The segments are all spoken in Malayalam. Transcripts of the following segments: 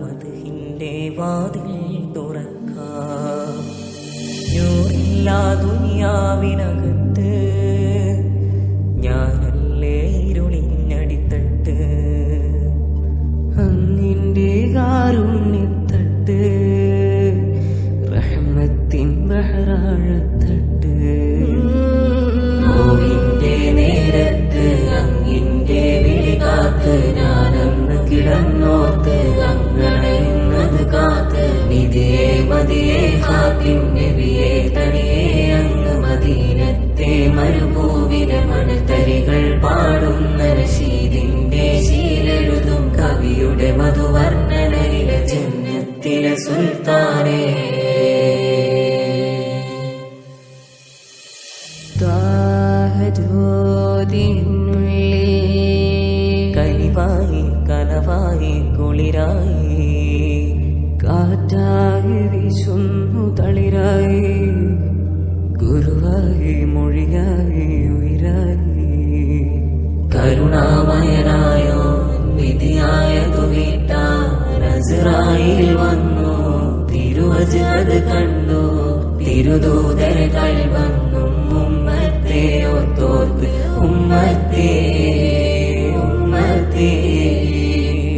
മധുഹിന്റെ വാതിൽ തുറക്കാം. ദുനിയാവിനകത്ത് ഞാനല്ലേ ഇരുളിഞ്ഞടിത്തട്ട് അങ്ങിന്റെ കാരുണ്യത്തട്ട് റഹ്മത്തിൻ ബഹറാഴത്തട്ട്. നോവിന്റെ നേരത്ത് അങ്ങിന്റെ വിളി കാത്ത് ഞാനന്ന് കിടന്നോത്ത് മതിയെ കാത്തിൻ നബിയെ തടിയെ അങ്ങ് മദീനത്തെ മരുഭൂവിലെ മണത്തരികൾ പാടുന്ന റഷീദിന്റെ ശീലെഴുതും കവിയുടെ മധുവർണനയിലെ ജന്നത്തിലെ സുൽത്താനേ. കലിവായി കനവായി കുളിരായി കരുണാമയനായോ വിധിയായതു വീട്ടാൻ വന്നു. തിരുവജത് കണ്ടു. തിരുദൂതര വന്നു ഉമ്മത്തെ ഒത്തോർത്ത്. ഉമ്മത്തെ ഉമ്മത്തെ.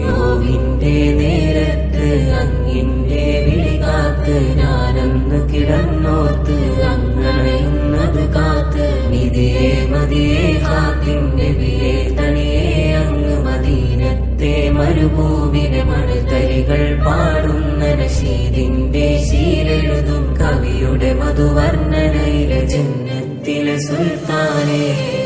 നോവിന്റെ നേരത്ത് അങ്ങിന്റെ വിളി കാത്ത് ഞാനന്ന് കിടന്നോർത്ത് അങ്ങണയുന്നത് കാത്ത്. നിധിയെ മതിയെ കാത്തിന്റെ റഷീദിന്റെ ശീലെഴുതും കവിയുടെ മധുവർണനയിലെ ജന്നത്തിലെ സുൽത്താനേ.